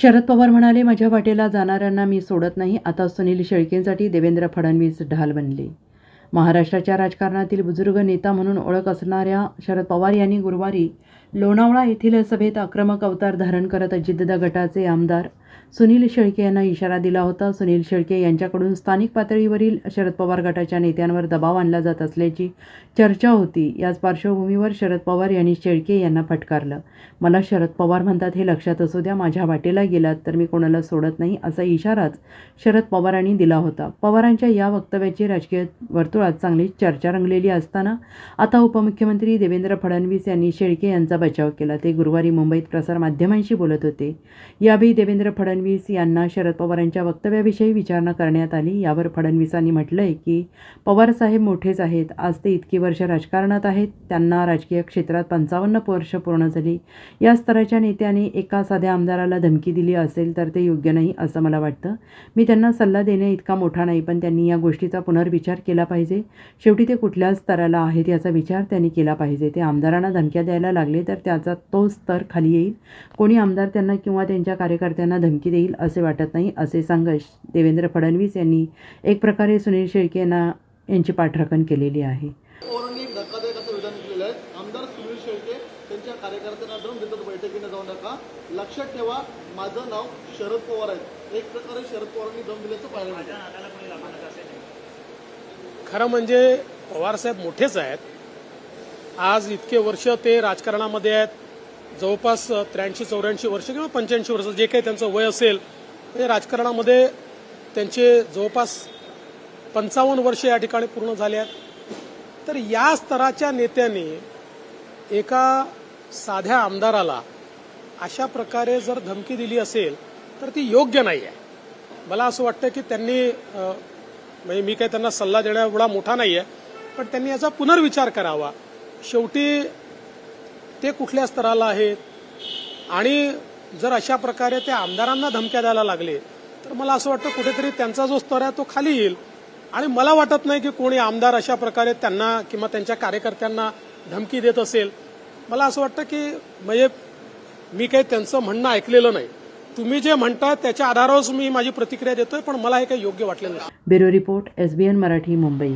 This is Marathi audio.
शरद पवार म्हणाले माझ्या वाटेला जाणाऱ्यांना मी सोडत नाही. आता सुनील शेळकेंसाठी देवेंद्र फडणवीस ढाल बनले. महाराष्ट्राच्या राजकारणातील बुजुर्ग नेता म्हणून ओळख असणाऱ्या शरद पवार यांनी गुरुवारी लोणावळा येथील सभेत आक्रमक अवतार धारण करत जिद्द गटाचे आमदार सुनील शेळके यांना इशारा दिला होता. सुनील शेळके यांच्याकडून स्थानिक पातळीवरील शरद पवार गटाच्या नेत्यांवर दबाव आणला जात असल्याची चर्चा होती. याच पार्श्वभूमीवर शरद पवार यांनी शेळके यांना फटकारलं. मला शरद पवार म्हणतात हे लक्षात असू द्या माझ्या वाटेला गेलात तर मी कोणाला सोडत नाही असा इशाराच शरद पवारांनी दिला होता. पवारांच्या या वक्तव्याची राजकीय वर्तुळात चांगली चर्चा रंगलेली असताना आता उपमुख्यमंत्री देवेंद्र फडणवीस यांनी शेळके यांचा बचाव केला. ते गुरुवारी मुंबईत प्रसारमाध्यमांशी बोलत होते. यावेळी देवेंद्र फडणवीस यांना शरद पवारांच्या वक्तव्याविषयी विचारणा करण्यात आली. यावर फडणवीसांनी म्हटलंय की पवारसाहेब मोठेच आहेत. आज ते इतकी वर्ष राजकारणात आहेत. त्यांना राजकीय क्षेत्रात पंचावन्न वर्ष पूर्ण झाली. या स्तराच्या नेत्याने एका साध्या आमदाराला धमकी दिली असेल तर ते योग्य नाही असं मला वाटतं. मी त्यांना सल्ला देणे इतका मोठा नाही पण त्यांनी या गोष्टीचा पुनर्विचार केला पाहिजे. शेवटी ते कुठल्या स्तराला आहेत याचा विचार त्यांनी केला पाहिजे. ते आमदारांना धमक्या द्यायला लागले तर त्याचा तो स्तर खाली येईल. कोणी आमदार त्यांना किंवा त्यांच्या कार्यकर्त्यांना धमकी देईल असे वाटत नाही असे सांगत देवेंद्र फडणवीस यांनी एक प्रकारे सुनील शेळके यांना यांची पाठराखण केलेली आहे. आमदार सुनील शेळके त्यांच्या कार्यकर्त्यांना दम देतात बैठकीने जाऊ नका. लक्षात ठेवा माझं नाव शरद पवार आहे. एक प्रकारे शरद पवारांनी दम दिल्याचं पाहायला मिळतं. खरं म्हणजे पवारसाहेब मोठेच आहेत. आज इतके वर्ष ते राजकारणामध्ये आहेत. जवळपास त्र्याऐंशी चौऱ्याऐंशी वर्ष किंवा पंच्याऐंशी वर्ष जे काही त्यांचं वय असेल म्हणजे राजकारणामध्ये त्यांचे जवळपास पंचावन्न वर्ष या ठिकाणी पूर्ण झाले आहेत. तर या स्तराच्या नेत्याने एका साध्या आमदाराला अशा प्रकारे जर धमकी दिली असेल तर ती योग्य नाही आहे. मला असं वाटतं की त्यांनी म्हणजे मी काही त्यांना सल्ला देण्या एवढा मोठा नाही आहे पण त्यांनी याचा पुनर्विचार करावा. शेवटी ते कुठल्या स्तराला आहेत? आणि जर अशा प्रकारे ते आमदारांना धमक्या द्यायला लागले तर मला असं वाटतं कुठेतरी त्यांचा जो स्तर आहे तो खाली येईल. आणि मला वाटत नाही की कोणी आमदार अशा प्रकारे त्यांना किंवा त्यांच्या कार्यकर्त्यांना धमकी देत असेल. मला असं वाटतं की म्हणजे मी काही त्यांचं म्हणणं ऐकलेलं नाही. तुम्ही जे म्हणताय त्याच्या आधारावरच मी माझी प्रतिक्रिया देतोय पण मला हे काही योग्य वाटलेलं नाही. Bureau report S B N Marathi Mumbai.